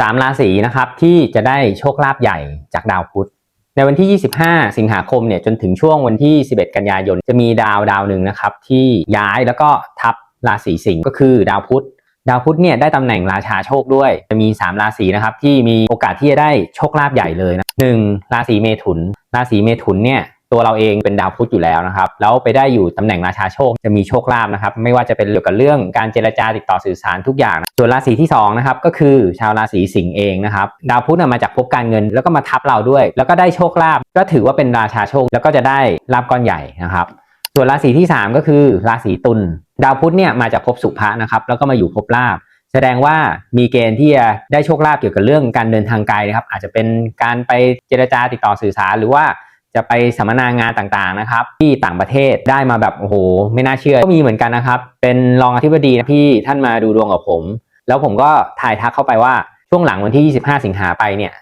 3 ราศีนะครับที่จะได้โชคลาภใหญ่จากดาวพุธในวันที่ 25 สิงหาคมเนี่ยจนถึงช่วงวันที่ 11 กันยายน จะมีดาวดาวหนึ่งนะครับที่ย้ายแล้วก็ทับราศีสิงห์ก็คือดาวพุธดาวพุธเนี่ยได้ตำแหน่งราชาโชคด้วย จะมี 3 ราศีนะครับที่มีโอกาสที่จะได้โชคลาภใหญ่เลยนะหนึ่งราศีเมถุน ราศีเมถุนเนี่ย ตัวเราเองเป็นดาวพุธอยู่แล้วนะครับ แล้วไปได้อยู่ตำแหน่งราชาโชคจะมีโชคลาภนะครับ ไม่ว่าจะเป็นเกี่ยวกับเรื่องการเจรจาติดต่อสื่อสารทุกอย่างนะส่วนราศีที่2นะครับก็คือชาวราศีสิงห์เองนะครับดาวพุธน่ะมาจากภพการเงิน แล้วก็มาทับเราด้วย แล้วก็ได้โชคลาภก็ถือว่าเป็นราชาโชค แล้วก็จะได้ลาภก้อนใหญ่นะครับ ส่วนราศีที่ 3 ก็คือราศีตุลดาวพุธเนี่ยมาจากภพสุภะนะครับแล้วก็มาอยู่ภพลาภแสดงว่ามีเกณฑ์ที่จะได้โชคลาภเกี่ยวกับเรื่องการเดินทางไกลนะครับ อาจจะเป็นการไปเจรจาติดต่อสื่อสารหรือว่า จะไปสัมมนางานต่างๆนะครับ ที่ต่างประเทศได้มาแบบโอ้โหไม่น่าเชื่อก็มีเหมือนกันนะครับ เป็นรองอธิบดีนะที่ท่านมาดูดวงกับผม แล้วผมก็ทายทักเข้าไปว่าช่วงหลังวันที่ 25 สิงหาไปเนี่ย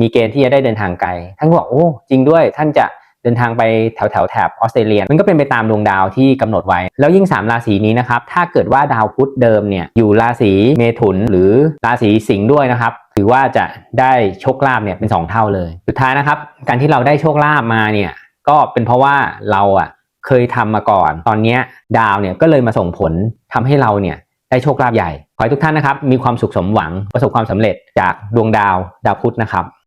มีเกณฑ์ที่จะได้เดินทางไกล ท่านก็บอกโอ้จริงด้วยท่านจะ ดินทางไปแถวแถวแถบออสเตรเลียมันก็เป็นไปตามดวงดาวที่กำหนดไว้ แล้วยิ่ง 3 ราศีนี้นะครับถ้าเกิดว่าดาวพุธเดิมเนี่ยอยู่ราศีเมถุนหรือราศีสิงห์ด้วยนะครับถือว่าจะได้โชคลาภเนี่ยเป็น 2 เท่าเลย สุดท้ายนะครับ การที่เราได้โชคลาภมาเนี่ยก็เป็นเพราะว่าเราอะเคยทำมาก่อน ตอนนี้ดาวเนี่ยก็เลยมาส่งผลทำให้เราเนี่ยได้โชคลาภใหญ่ ขอให้ทุกท่านนะครับมีความสุขสมหวังประสบความสำเร็จจากดวงดาวดาวพุธนะครับ